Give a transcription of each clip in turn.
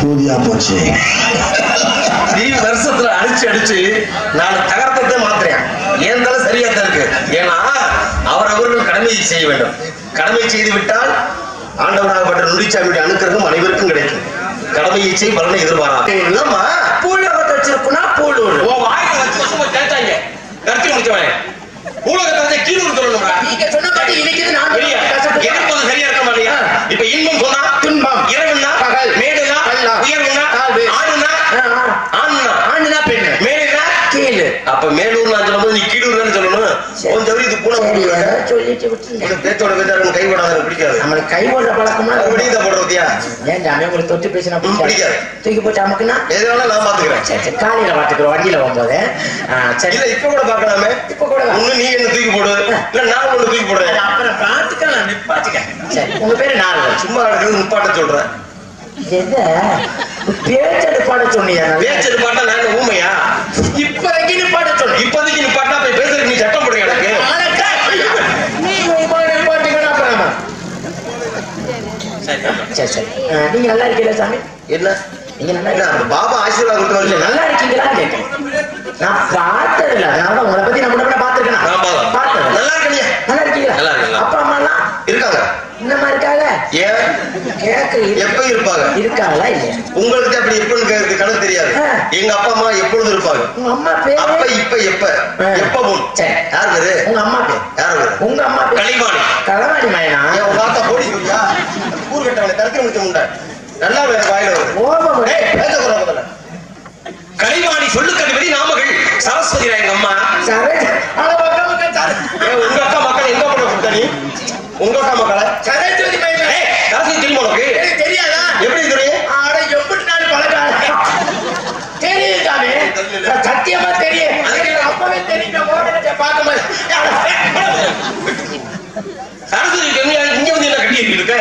பூதியா போச்சு. நீ வருஷத்துல அடிச்சு அடிச்சு நான் தகர்த்தத்தை மாத்துறேன். ஏன் தலை சரியா தான் இருக்கு. ஏன்னா அவர் அவர்கள் கடமையை செய்ய வேண்டும். கடமை செய்து விட்டால் ஆண்டவனாகப்பட்ட நுடிச்சாமியுடைய அனுக்கிரகம் அனைவருக்கும் கிடைக்கும். கடமையை செய் பலனை எதிர்பாராது. என்னம்மா? பூலகத்தை வச்சிருக்குன்னா பூலூர் உன் வாயில வச்சு சும்மா கேட்டாங்க கருத்து முடிச்சவன். ஊழகத்தை வந்து கீழே சொல்லணும்டா. நீங்க சொன்ன மாதிரி நான் எதிர்ப்பது சரியா இருக்க மாட்டியா? இப்ப இன்பம் சொன்னா துன்பம். இரவுன்னா பகல். மேடுனா ஆணுனா பெண்ணு. மேலுனா? கீழு. அப்ப மேலூர் நான் சொல்லும்போது நீ கீழூர்னு சொல்லணும்? உன் தவிர இது போட்டு ஏதோ சொல்லிட்டு விட்டுருங்க. உனக்கு பேச்சோட பேச்சாரு கை போடாத எனக்கு பிடிக்காது. நம்மளுக்கு கை ஓடுற பழக்கமா இதை போடுறதியா ஏன் ஜாமி உங்களுக்கு தொட்டு பேசினா பிடிக்காது. தூக்கி போட்டு அமுக்குனா? எது வேணா நான் பாத்துக்கிறேன் சரி சரி. காலையில பாத்துக்கிறோம் வண்டியில போகும்போது. சரி. இல்ல இப்ப கூட பாக்கலாமே இப்ப கூட. ஒண்ணு நீ என்ன தூக்கி போடு? இல்ல நான் ஒண்ணு தூக்கி போடுறேன். அப்புறம் பாத்துக்கலாம் நிப்பாச்சுக்க சரி உங்க பேரு நாரதன் சும்மா இருக்கிறது முப்பாட்ட சொல்றேன். எத பேச்சடு பாட சொன்னீங்க. பேச்சு பாட்டா நான் என்ன ஊமையா? இப்போதைக்கு நிப்பாட சொன்னீங்க இப்போதைக்கு நீ பாட்டா போய் பேசுறதுக்கு நீ சட்டம் போடுங்க எனக்கு. நீங்க சரி சரி. நீங்க நல்லா இருக்கீங்களா சாமி? என்ன? நீங்க நல்லா என்ன பாபா ஆசீர்வாதம் நல்லா இருக்கீங்களா கேட்டேன். நான் பார்த்தது இல்ல அதனால உங்களை பத்தி நான் முன்னாடி பாத்துருக்கேன் நான் பார்த்தேன். பார்த்தது நல்லா இருக்கீங்க நல்லா இருக்கீங்களா நல்லா இருக்கேன், நல்லா. அப்பா அம்மா எல்லாம் இருக்காங்க இன்னமா இருக்காங்க ஏன் கேக்கு எப்ப இருப்பாங்க? இருக்காங்களா இல்லையா? உங்களுக்கு அப்படி எப்பன்னு கேட்க கணக்கு தெரியாது. எங்க அப்பா அம்மா எப்பொழுது இருப்பாங்க? உங்க அம்மா அப்ப இப்ப எப்ப. எப்ப போன் சரி. யார் பேரு? உங்க அம்மா பேர்? யார் பேரு? உங்க அம்மா பேர்? களிமாணி. களவாணி மயனா ஏன் உங்க ஆத்தா போடி சொல்லியா ஊர் கட்டவனை தரத்தி முடிச்ச முண்டை. நல்லா வேற வாயில சொல்லுக்கடிபடி நாமகள் சரஸ்வதி எங்க அம்மா? உங்க அக்கா மக்கள் எங்க போன கொடுத்த நீ? உங்க அக்கா மக்களை? சரஸ்வதி தெரியுமா உனக்கு எனக்கு தெரியாதா எப்படி தெரியும் ஆட எப்படி நாள் பழக்கம் தெரியும் சாமி சத்தியமா தெரியும் அதுக்கு எனக்கு அப்பவே தெரியும் நான் ஓடனத்தை பார்க்கும்போது சரஸ்வதி தெரியும் இங்க வந்து என்ன கட்டி இருக்க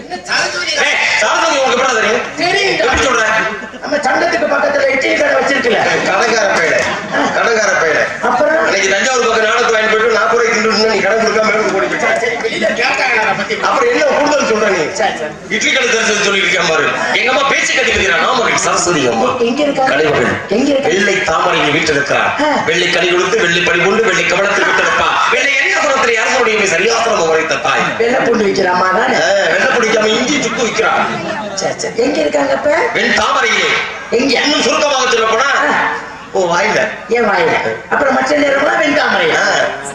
என்ன சரஸ்வதி ஏய், சரஸ்வதி உனக்கு எப்படி தெரியும் தெரியும் எப்படி சொல்ற? நம்ம சங்கத்துக்கு பக்கத்துல இட்லி கடை வச்சிருக்கல. கடங்கார பையல. கடங்கார பையல. அப்புறம்? அன்னைக்கு தஞ்சாவூர் பக்கம் நாடகத்து வாங்கி போயிட்டு நாற்பது ரூபாய்க்கு தின்னு நீ கடன் கொடுக்காம மேலும் ஓடி போயிட்ட. சரி, வெளியில கேட்டாங்க அதை பத்தி அப்புறம் என்ன கூடுதல் சொல்ற நீ? சரி சரி. இட்லி கடை தெரிஞ்சது சொல்லி இருக்கேன் பாரு. எங்க அம்மா பேச்சு கட்டி வைக்கிறா நாமகள் சரஸ்வதி அம்மா. எங்க இருக்கா? எங்க இருக்கா? வெள்ளை தாமரையில் வீட்டிருக்கிறார் ஆ. வெள்ளை கனி கொடுத்து வெள்ளை படி கொண்டு வெள்ளை கவனத்தில் விட்டிருப்பா வெள்ளை என்ன குணத்தில் அரசனுடைய சரியாசிரமம் உரைத்த தாய். வெள்ளை பூண்டு வைக்கிறாமா தானே? வெள்ளை பிடிக்காம இஞ்சி சுக்கு சரி எங்க இருக்காங்க இப்ப? வெண் தாமரையிலே. எங்க? இன்னும் சுருக்கமாக சொல்ல போனா. ஓ வாயில ஏன் வாயில அப்புறம் மற்ற நேரம்லாம் வெண்தாமரையா ஆ.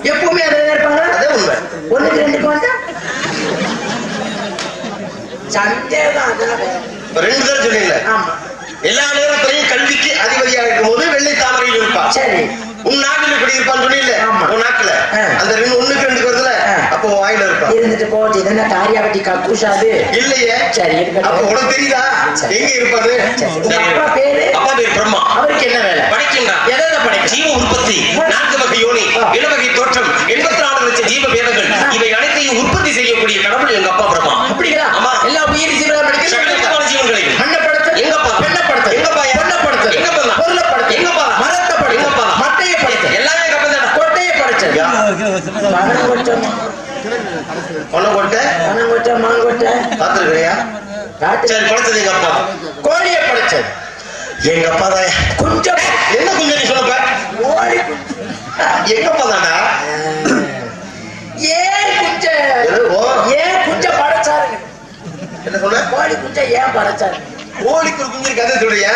எப்பவுமே அதை இருப்பாங்க அதே உண்மை. ஒண்ணுக்கு ரெண்டுக்கு வந்தா சந்தேகம் ரெண்டு பேரும் சொன்னீங்க ஆமா. எல்லா நேரத்திலையும் கல்விக்கு அதிபதியாக இருக்கும் போது வெள்ளை தாமரையில் இருப்பா. சரி. உன் நாட்டில் இப்படி இருப்பான்னு சொன்னீங்கல்ல ஆமா. உன் நாட்டுல. அந்த ரெண்டு ஒண்ணுக்கு ரெண்டு வருதுல. அப்போ வாயில இருப்பா இருந்துட்டு போச்சு என்ன காரியாவட்டி கக்கூஷாது இல்லையே. சரி. அப்ப உனக்கு தெரியுதா. எங்க இருப்பாரு. அப்பா பேரு? அப்பா பேர் பிரம்மா. அவருக்கு என்ன வேலை? படைக்கின்றார் எதை எதை படைக்க? ஜீவ உற்பத்தி. பணம் கொட்டை பணம் கொட்டை பாத்துருக்கிறியா காட்டு. சரி படைச்சது எங்க அப்பா? கோழியை படைச்சல் எங்க அப்பா தான்? குஞ்சம். என்ன கொஞ்சம் நீ சொல்லப்ப? கோழி எங்க அப்பா தான்டா? ஏன் குஞ்ச. ஏன் குஞ்ச படைச்சாரு? என்ன கோழி குஞ்ச ஏன் படைச்சாரு? கோழிக்கு ஒரு குஞ்சு கதை சொல்றியா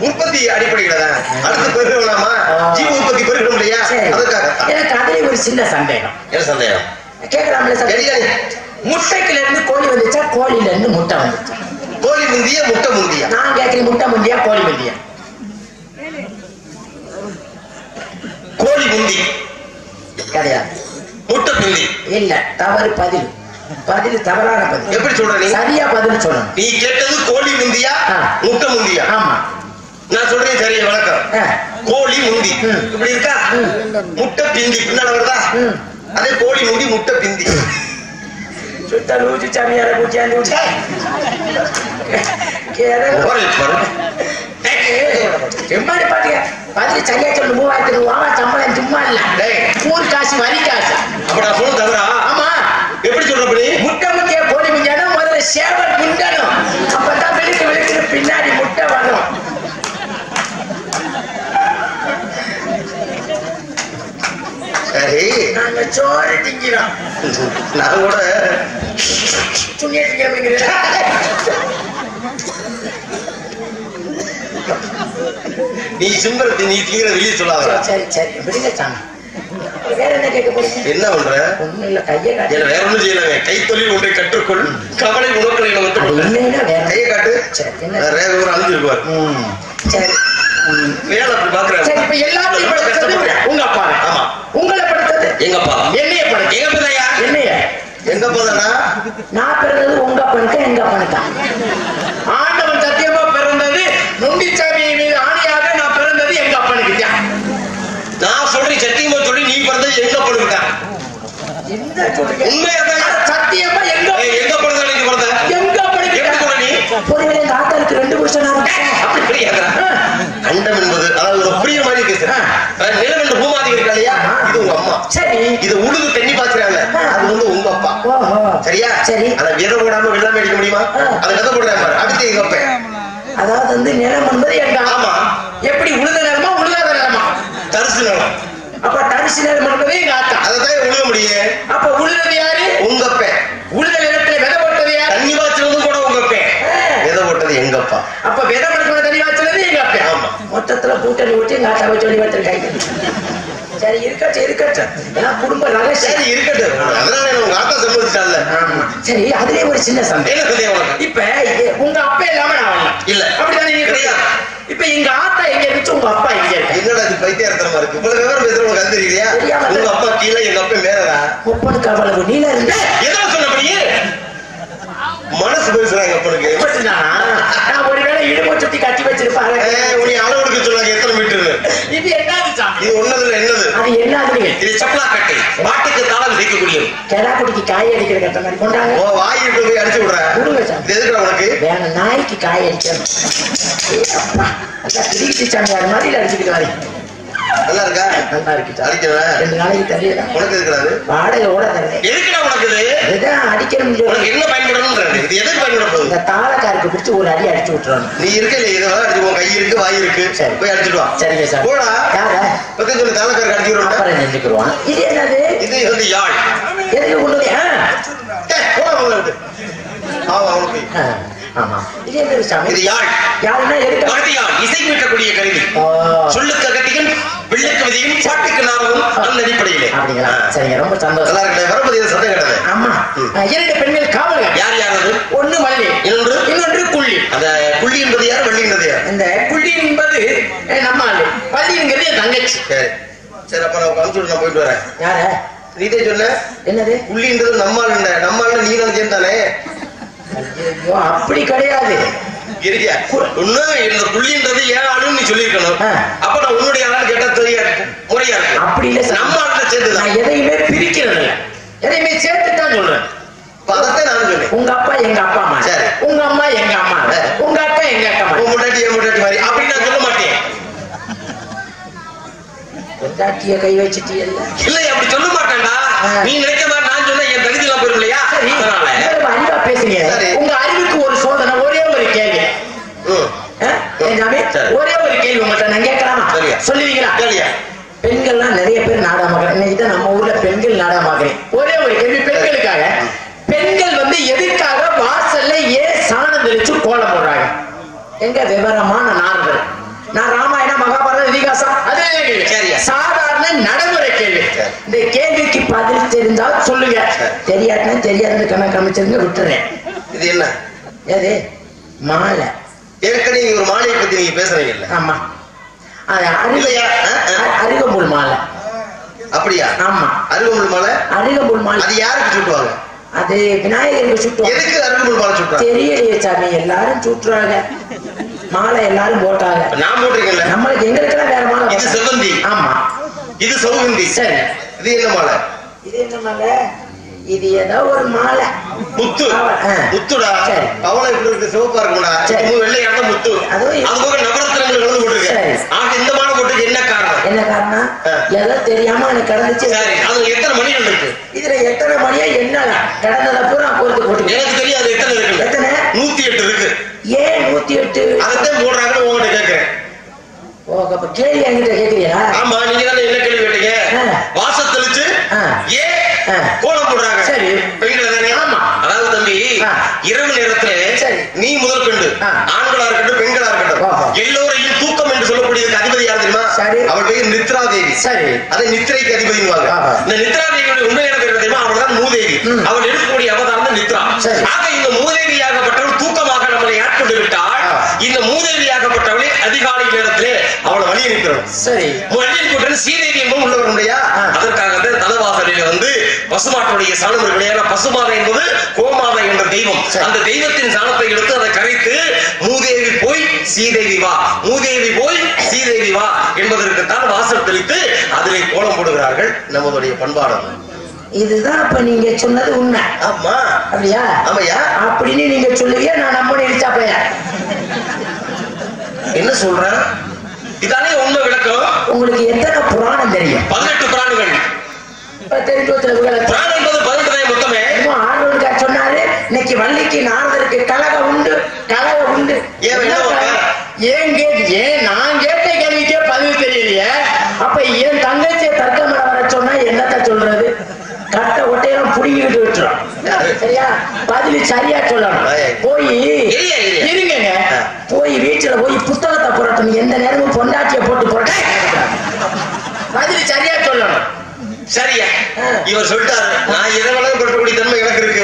உற்பத்தி அடிப்படையில தான். அடுத்து பெருகலாமா? ஜீவ உற்பத்தி பெருகணும் இல்லையா. அதுக்காக. எனக்கு அதுல ஒரு சின்ன சந்தேகம். என்ன சந்தேகம்? கேட்கலாம்ல சார் முட்டைக்குல இருந்து கோழி வந்துச்சா? கோழில இருந்து முட்டை வந்துச்சா? கோழி முந்திய முட்டை முந்தியா? நான் கேட்கிறேன் முட்டை முந்தியா கோழி முந்தியா? கோழி முந்தி. கிடையாது. முட்டை பிந்தி இல்ல தவறு பதில். பதில் தவறான பதில். எப்படி சொல்ற சரியா பதில் சொல்லணும். நீ கேட்டது கோழி முந்தியா. முட்டை முந்தியா? ஆமா. நான் சொல்றேன் சரியா வணக்கம். கோழி முந்தி. இப்படி இருக்கா. முட்டை பிந்தி. பின்னால வருதா. அதே கோழி முந்தி முட்டை பிந்தி. சுத்த லூச்சு சாமியார. எம்மாடி சரியா சொல்லு. சம்பளம் சும்மா இல்ல. ஊர் காசு வரி காசு. அப்ப நான் சொல்ல தவறா? ஆமா. எப்படி சொல்றபடி முட்டை முக்கிய கோழி முஞ்சனும் முதல்ல சேவல் முண்டனும். அப்பதான் விழுக்கு விழுக்கு பின்னாடி முட்டை வரணும் சரி. நாங்க சோறு திங்கிறோம். நான் கூட துணியை திங்கிறேன் நீ சிம்பரத்தை நீ திங்கிற வெளியே சொல்லாத சரி சரி. விடுங்க சாமி. வேற என்ன கேட்க போறீங்க? என்ன பண்ற ஒண்ணும் இல்ல கையை காட்டு. என்ன வேற ஒண்ணும் செய்யலாங்க. கைத்தொழில் ஒன்றை கற்றுக்கொள். கவலை உணர்களை வந்து அது இல்லைன்னா வேற. கையை காட்டு. சரி என்ன? நான் ரேக ஒரு அழிஞ்சிருப்பார் ம், சரி. வேலை அப்படி பாக்குறேன் சரி இப்ப எல்லாத்தையும் படுத்தது உங்க அப்பா. ஆமா. உங்களை படுத்தது எங்கப்பா என்னைய படுத்து எங்க என்னைய. எங்க போதானா நான் பிறந்தது உங்க அப்பனுக்கு எங்க அப்பனுக்கு? ஆண்டவன் சத்தியமா பிறந்தது நொண்டிச்சாமி மீது ஆணையாக நான் பிறந்தது எங்க அப்பனுக்கு நான் சொல்றேன் சத்தியமா பிறந்தது எங்க சொல்றீங்க உண்மையாதான்? சத்தியமா எங்க எங்க பிறந்த பிறந்த எங்க நீ? ஆத்தாளுக்கு ரெண்டு வருஷம் நான் அப்படி கிடையாது? அண்டம் என்பது அதாவது ஒரு புரியுற மாதிரி இருக்கு நிலம் என்ற பூமாதி இருக்கா இல்லையா? இது உங்க அம்மா. சரி. இது உழுது தண்ணி பாய்ச்சுறாங்க. அது வந்து உங்க அப்பா. சரியா? சரி. அத விதை போடாம வெள்ளம் அடிக்க முடியுமா. அதை விதை போடுறாங்க. அடுத்து எங்க அப்பன் அதாவது வந்து நிலம் என்பது எங்க ஆமா. எப்படி உழுத நிலமா உழுதாத நிலமா? தரிசு நிலம். அப்ப தரிசு நிலம் என்பது எங்க ஆத்தா அதைத்தான் உழுக முடியும் அப்ப உழுதது யாரு? உங்க அப்பன் உழுத நிலத்துல விதை போட்டது யாரு? தண்ணி பாய்ச்சலும் கூட உங்க அப்பன் ஆ. விதை போட்டது எங்க அப்பா. அப்ப விதை படுக்கிற தண்ணி வாய்ச்சது எங்க அப்பா. ஆமா. மொத்தத்துல கூட்டணி ஊட்டி எங்க ஆத்தாவை சொல்லி வச்சிருக்காங்க சரி இருக்கட்டும் இருக்கட்டும். ஏன்னா குடும்ப ரகசியம். சரி இருக்கட்டும். அதனால உங்க ஆத்தா சம்மதிச்சால. சரி அதுலயே ஒரு சின்ன சந்தேகம். இப்ப உங்க அப்பா இல்லாம நான் இல்ல. அப்படிதானே நீங்க கிடையாது. இப்ப எங்க ஆத்தா எங்க இருந்துச்சு உங்க அப்பா எங்க என்னடா இது பைத்தியார்த்தனமா இருக்கு? இவ்வளவு விவரம் பேசுற அது தெரியலையா? உங்க அப்பா கீழே எங்க அப்பா மேலடா முப்பனுக்கு அவ்வளவு நீல இருந்து எதோ சொன்னபடியே மனசு பேசுறாங்க அப்பனுக்கு நான் ஒருவேளை இடுமோ சுத்தி கட்டி வச்சிருப்பாங்க. ஏய், உன்னை அளவெடுக்க சொன்னாங்க எத்தனை மீட்டர் இது என்னது இது ஒன்னதுல என்னது? அது என்னதுங்க இது சப்பலா கட்டை. பாட்டுக்கு தாளம் சேர்க்கக்கூடியது கெடா குடிக்கு காய் அடிக்கிற கட்ட மாதிரி கொண்டாங்க. உன் வாயிட்டு போய் அடிச்சு விடுற கொடுங்க சாமி இது வேணும் நாய்க்கு காய் கிரிக்கெட் சாமியார் மாதிரி அடிச்சுக்கிட்டு வரேன். நல்லா இருக்கா? நல்லா இருக்கு. அடிக்கிறேன் ரெண்டு நாளைக்கு தெரியல உனக்கு இருக்கிறாரு? வாடகை ஓட தரேன் எதுக்குடா உனக்கு இது? இதுதான் என்ன பயன்படணும்ன்றது இது எதுக்கு பயன்பட போகுது இந்த தாளக்காருக்கு பிடிச்சி ஒரு அடி அடிச்சு விட்டுறணும் நீ இருக்க இல்ல இதை அடிச்சு உன் கை இருக்கு வாய் இருக்கு. சரி. போய் அடிச்சுட்டு வா. சரிங்க சார். போடா. யார? பத்தி சொல்லி அப்புறம் நின்றுக்குருவான். இது என்னது? இது வந்து யாழ். எதுக்கு கொண்டு டேய், போடா அவனுக்கு. இது யாழ் யாருன்னா எதுக்கு வார்த்தையால் இசை மீட்டக்கூடிய கருவி சொல்லுக்கு அகத்தியும் வெள்ளுக்கு விதியும் பாட்டுக்கு நாடகம் அந்த அடிப்படையிலே. அப்படிங்களா. சரிங்க ரொம்ப சந்தோஷம். நல்லா இருக்கேன் வரப்பதி சத்தம் கிடையாது ஆமா. ஆ, இரண்டு பெண்கள் காவலர் யார் யார் அது? ஒண்ணு வள்ளி இன்னொன்று? இன்னொன்று குள்ளி. அந்த புள்ளி என்பது யார் வள்ளி என்பது யார்? இந்த குள்ளி என்பது நம்ம ஆளு. வள்ளிங்கிறது தங்கச்சி. சரி. சரி அப்ப நான் அனுப்பிச்சு நான் போயிட்டு வரேன். யார? நீதே சொன்ன என்னது? புள்ளின்றது நம்மால் நம்மால் நீ தானே ஐயோ அப்படி கிடையாது. இருக்கியா? ஒண்ணு இந்த புள்ளின்றது ஏன் ஆளுன்னு நீ சொல்லியிருக்கணும். அப்ப நான் உன்னுடைய ஆளு கேட்டா தெரியா முறையா அப்படி இல்ல. நம்ம ஆளுல சேர்ந்துதான் நான் எதையுமே பிரிக்கிறது இல்ல எதையுமே சேர்த்து தான் சொல்றேன் நான் சொன்னேன் உங்க அப்பா எங்க அப்பா அம்மா. சரி. உங்க அம்மா எங்க அம்மா. உங்க அக்கா எங்க அக்கா உன் முட்டாட்டி என் மாதிரி. அப்படி நான் சொல்ல மாட்டேன். பொண்டாட்டிய கை வச்சுட்டீல்ல இல்ல அப்படி சொல்ல மாட்டேன்டா. நீ நினைக்க மாதிரி நான் சொன்ன என் தகுதி எல்லாம் போயிடும் இல்லையா அதனால. பேசுறீங்க. உங்க அறிவுக்கு ஒரு சோதனை ஒரே ஒரு கேள்வி. ஒரே ஒரு கேள்வி உங்கள்கிட்ட நான் கேட்கலாமா. சொல்லுவீங்களா? பெண்கள்லாம் நிறைய பேர் நாடகமாக்குறேன் இன்னைக்கு தான் நம்ம ஊர்ல பெண்கள் நாடகமாக்குறேன் ஒரே ஒரு கேள்வி பெண்களுக்காக. பெண்கள் வந்து எதுக்காக வாசல்ல ஏன் சாணம் தெளிச்சு கோலம் போடுறாங்க? எங்க விவரமான நார்கள் நான் ராமாயணம் மகாபாரதம் இதிகாசம் அதே கேள்வி. சாதாரண நடைமுறை கேள்வி. இந்த கேள்விக்கு பதில் தெரிந்தால் சொல்லுங்க. தெரியாதுன்னா தெரியாதுன்னு கணக்கு அமைச்சிருங்க விட்டுறேன். இது என்ன? எது? மாலை. ஏற்கனவே ஒரு மாலையை பத்தி நீங்க பேசுறீங்க இல்ல ஆமா. அது அருக இல்லையா? ஆ, ஆ. அருகம்புல் மாலை. அப்படியா? ஆமா. அருகம்புல் மாலை? அருகம்புல் மாலை. அது யாருக்கு சுட்டுவாங்க? அது விநாயகருக்கு சுட்டுவாங்க. எதுக்கு அருகம்புல் மாலை சுட்டுறாங்க? தெரியலையே சாமி எல்லாரும் சுட்டுறாங்க. மாலை எல்லாரும் போட்டாங்க. நான் போட்டிருக்கேன்ல. நம்மளுக்கு எங்களுக்கெல்லாம் வேற மாலை இது. செவ்வந்தி. ஆமா. இது சௌகந்தி. சரி. இது என்ன மாலை? இது என்ன மாலை? இது ஏதோ ஒரு மாலை. முத்து. முத்துடா. சரி. பவளம் இப்படி இருக்கு? சிவப்பா இருக்கும்டா. வெள்ளையாட்ட முத்து. அது போக நவரத்தினங்கள் கலந்து போட்டிருக்கு. ஆக இந்த மாலை போட்டுக்கு என்ன காரணம்? என்ன காரணம். ஏதோ தெரியாம எனக்கு கடந்துச்சு. சரி. அது எத்தனை மணிகள் இருக்கு? இதுல எத்தனை மணியா என்ன கடந்ததை பூரா கோர்த்து போட்டு எனக்கு தெரியாது. எத்தனை இருக்கு எத்தனை? நூத்தி எட்டு இருக்கு ஏன் நூத்தி எட்டு அதைத்தான் போடுறாங்கன்னு உங்ககிட்ட கேட்கிறேன் கேள்வி என்கிட்ட கேக்குறியா ஆமா நீங்க தானே என்ன கேள்வி கேட்டீங்க ஆ. வாசம் தெளிச்சு. ஆ. கோலம் போடுறாங்க சரி. பெண்கள் தானே ஆமா. அதாவது தம்பி. இரவு நேரத்துல சரி. நீ முதல் கொண்டு ஆ. ஆண்களா இருக்கட்டும் பெண்களா இருக்கட்டும். எல்லோரையும் தூக்கம் என்று சொல்லக்கூடியதுக்கு அதிபதி யார் தெரியுமா சரி. அவள் பெயர் நித்ரா தேவி சரி அதை நித்திரைக்கு அதிபதிவாங்க. இந்த நித்ரா தேவியுடைய உண்மையான பேர் தெரியுமா அவள் தான் மூதேவி ம். அவள் எடுக்கக்கூடிய அவதாரம் தான் நித்ரா. ஆக இந்த மூதேவியாகப்பட்டவள் சரி. கூட்டம் சீதேவி உள்ள. அதற்காக தலைவாசலில் வந்து பசுமாட்டுடைய சாணம் இருக்கு இல்லையா பசுமாதை என்பது கோமாதை என்ற தெய்வம். அந்த தெய்வத்தின் சாணத்தை எடுத்து அதை கரைத்து மூதேவி போய் சீதேவி வா மூதேவி போய் சீதேவி வா என்பதற்குத்தான் வாசல் தெளித்து அதிலே கோலம் போடுகிறார்கள் நம்மளுடைய பண்பாடு இதுதான் அப்ப நீங்க சொன்னது உண்மை. ஆமா. அப்படியா? ஆமையா? அப்படின்னு நீங்க சொல்லுவீங்க நான் நம்ம நினைச்சா பையன் என்ன சொல்றேன் இதானே விளக்கம் உங்களுக்கு எத்தனை புராணம் தெரியும்? பதினெட்டு பிராணிகள் இப்ப தெரிஞ்சு பிராணம் என்பது பதினெட்டு தான் மொத்தமே. ஆண்டவனுக்கா சொன்னாரு. இன்னைக்கு வள்ளிக்கு நாரதருக்கு கலகம் உண்டு கலகம் உண்டு. ஏன் கேட்டு ஏன் நான் கேட்ட கேள்விக்கே பதில் தெரியலையே. அப்ப என் தங்கச்சியை தர்க்கமட வர சொன்னா என்னத்த சொல்றது? கட்ட ஒட்டையெல்லாம் புடிங்கிட்டு விட்டுரும் சரியா? பதில் சரியா சொல்லணும். போய். இருங்க. போய் வீட்டுல போய் புத்தகத்தை புரட்டணும் எந்த நேரமும் பொண்டாட்டியை போட்டு புரட்ட பதில் சரியா சொல்லணும். சரியா. இவர் சொல்லிட்டாரு நான் வேணாலும் பற்றக்கூடிய தன்மை எனக்கு இருக்கு.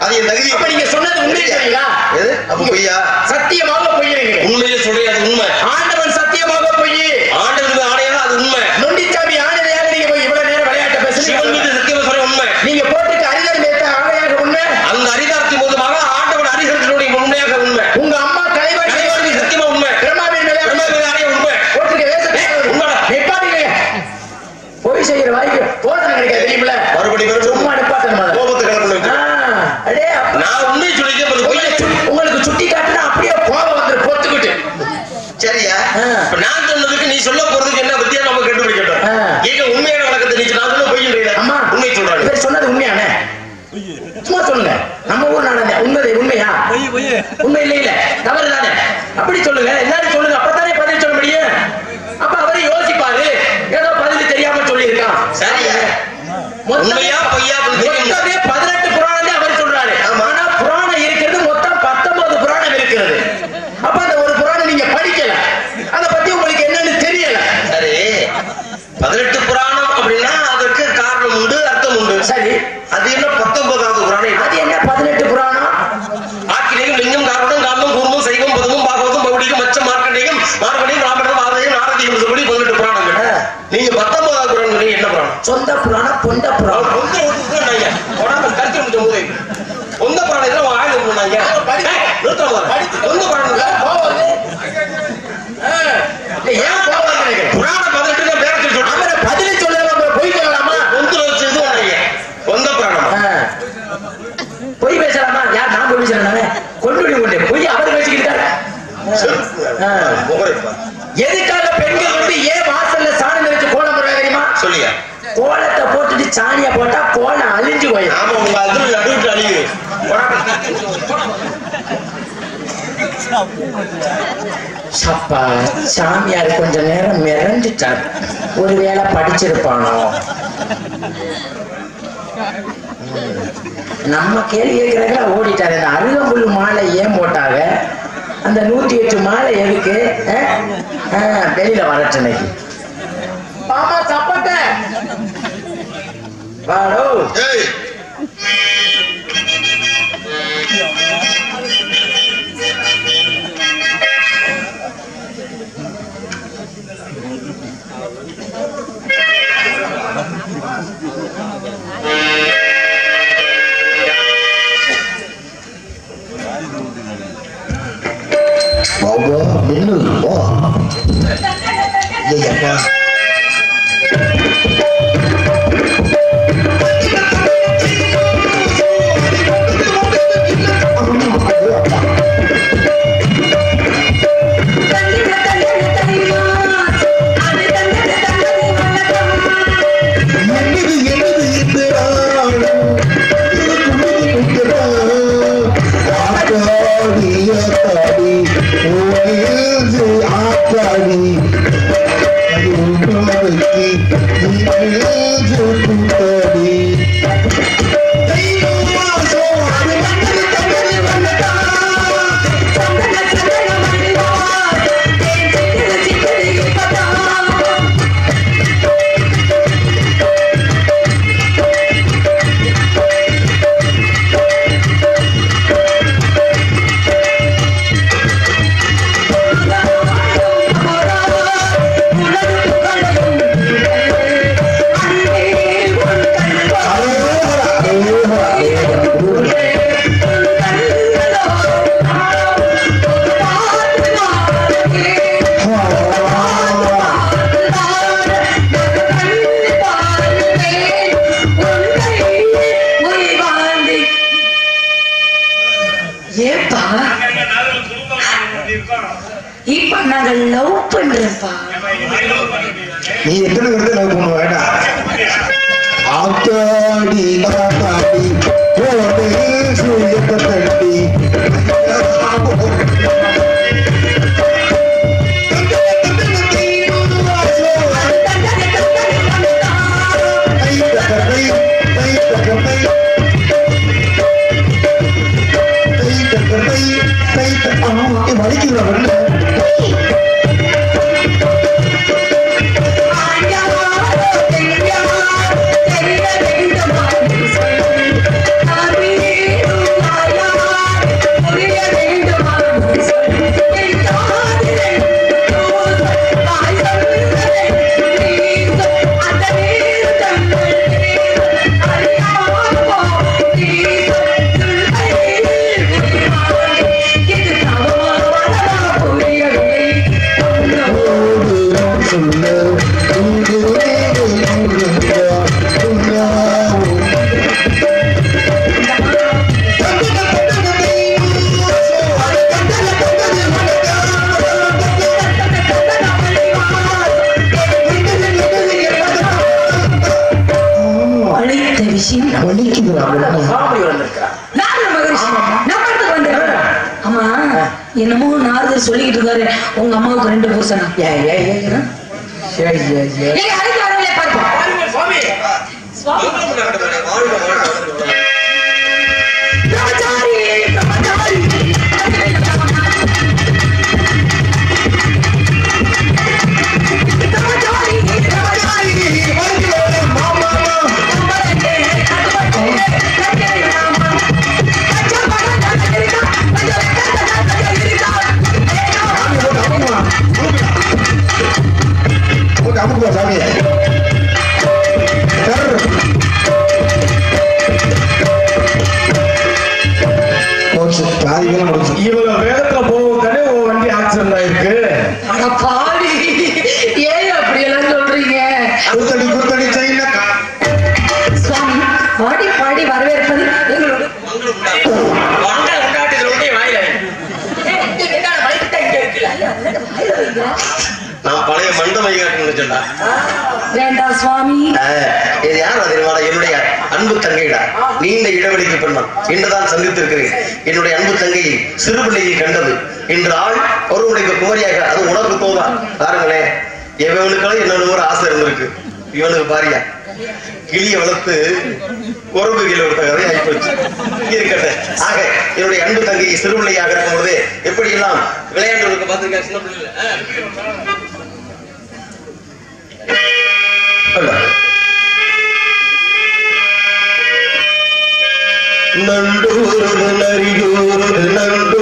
அது என் தகுதி. அப்ப நீங்க சொன்னது உண்மை சரிங்களா? எது? அப்ப பொய்யா? சத்தியமாக பொய்யுறீங்க உண்மையிலே சொல்றேன் அது உண்மை. ஆண்டவன் சத்தியமாக பொய் ஆண்டவருக்கு ஆணையாக அது உண்மை நொண்டிச்சாமி ஆணையாக நீங்க போய் இவ்வளவு நேரம் விளையாட்ட சிவன் பேசுறீங்க மீது சத்தியமா சொல்ற உண்மை நீங்க போட்டுக்கு அரிதல் மேத்த ஆணையாக உண்மை அந்த அரிதாரத்தின் மூலமாக ஆண்டவன் அரிசனுடைய உண்மையாக உண்மை உங்க அம்மா கலைவாணி கலைவாணி சத்தியமா உண்மை பிரம்மாவின் மேலே பிரம்மா மீது ஆணைய உண்மை போட்டுக்க வேசத்தை உண்மைடா. நிப்பாட்டுங்க பொய் செய்யற வாய்ப்பு போதனை கிடைக்காது தெரியுமில மறுபடி மறுபடி சும்மா நிப்பாட்டணும் முதல்ல. கோபத்தை கலக்கணும் ஆ, அடே அப்பா. நான் உண்மை சொல்லிக்க பொய் உங்களுக்கு சுட்டி- உங்களுக்கு சுட்டி காட்டுனா அப்படியே கோபம் வந்துரு பொத்துக்கிட்டு சரியா ஆ. இப்ப நான் சொன்னதுக்கு நீ சொல்ல போறதுக்கு என்ன பத்தியா நம்ம கண்டுபிடிக்கட்டும் ஆ. ஏங்க உண்மையான வழக்கத்தை நீ நான் சொல்ல பொய்ன்றீங்க அம்மா உண்மை சொல்றாங்க இவர் சொன்னது உண்மையானே சும்மா சொல்லுங்க நம்ம ஊர் நாடக உண்மை உண்மையா உண்மை இல்ல இல்ல. தவறு தானே அப்படி சொல்லுங்க. எல்லாரும் சொல்லுங்க. அப்பதானே பதில் சொல்ல முடியும்? அப்ப அவரு யோசிப்பாரு. ஏதோ பதில் தெரியாம சொல்லியிருக்கான். சரியா உண்மையா பொய்யா அப்படின்னு தெரியும். மொத்தமே பதினெட்டு புராணம் தான் அவர் சொல்றாரு ஆமா. ஆனா புராணம் இருக்கிறது மொத்தம் பத்தொன்பது புராணம் இருக்கிறது அப்ப அந்த ஒரு புராணம் நீங்க படிக்கல அத பத்தி உங்களுக்கு என்னன்னு தெரியல சரி பதினெட்டு புராணம் அப்படின்னா அதற்கு காரணம் உண்டு அர்த்தம் உண்டு சரி அது என்ன பத்தொன்பதாவது புராணம் அது என்ன பதினெட்டு புராணம் ஆக்கினையும் லிங்கம் காரணம் காரணம் கூர்மம் சைவம் பதமும் பாகவதம் பௌடிகம் மச்சம் மார்க்கண்டேயம் மார்க்கண்டையும் ராமணம் ஆதயம் நாரதியம் சொல்லி பதினெட்டு புராணங்கள் ஆ. நீங்க பத்தொன்பதாவது புராணம் சொன்னீங்க, என்ன புராணம் சொந்த புராணம் பொண்ட புராணம். பொந்த ஒட்டுனாங்க உடம்பு கருத்து முடிச்ச போது பொந்த புராணம் இதெல்லாம் உன் ஆயுதம் போனாங்க பொந்த புராணம் இல்ல. கோவம் வருது. ஆ, இல்ல, ஏன் கோவம் வருது எனக்கு? புராண பதினெட்டு தான் பேரத்தில் சொல்றேன் அவரை பதில் சொல்லுங்க பொய் சொல்லலாமா பொந்து வச்சு இது பண்ணீங்க பொந்த புராணம் ஆ. பொய் பேசலாமா யார் நான் பொய் பேசுறேன் கொண்டு கொண்டு பொய் அவர் பேசிக்கிட்டு இருக்காரு. ஆ. முகரைப்பா எதுக்காக பெண்கள் வந்து ஏன் வாசல்ல சாணம் வச்சு கோலம் போடுறாங்க தெரியுமா சொல்லியா கோலத்தை போட்டுட்டு சாணியை போட்டா கோலம் அழிஞ்சு போயிடும் ஆமா உங்க அதிர்வு நடுவிட்டு அழியுது சப்பா சாமியார் கொஞ்ச நேரம் மிரண்டுட்டார். ஒருவேளை படிச்சிருப்பானோ? நம்ம கேள்வி கேட்கறதுல ஓடிட்டாரு. இந்த அருகம்புல் மாலை ஏன் போட்டாங்க? அந்த நூத்தி எட்டு மாலை எதுக்கு? வெளியில வரட்டனைக்கு பாமா சப்பட்ட. வாடோ. ஐயப்பா என்னது Yeah, yeah, yeah, you? Sure, yeah, yeah. மண்டமை காட்டுன்னு சொன்னா வேண்டாம் சுவாமி. இது யார் தெரியுமா என்னுடைய அன்பு தங்கைடா? நீண்ட இடைவெளிக்கு பெண்ணம் இன்றுதான் சந்தித்திருக்கிறேன். என்னுடைய அன்பு தங்கையை சிறு பிள்ளையை கண்டது. இன்று ஆள் ஒருவனுடைய குமரியாக அது உனக்கு தோதா பாருங்களேன் எவனுக்கெல்லாம் என்னோட ஒரு ஆசை இருந்திருக்கு? இவனுக்கு பாரியா? கிளியை வளர்த்து உறவு கீழே கொடுத்த கதை ஆயிப்போச்சு இருக்கட்டும். ஆக என்னுடைய அன்பு தங்கை சிறு பிள்ளையாக இருக்கும் பொழுது எப்படி எல்லாம் விளையாண்டு பார்த்துருக்கேன் சின்ன பிள்ளைல நண்டூரு நரியூரு நண்டு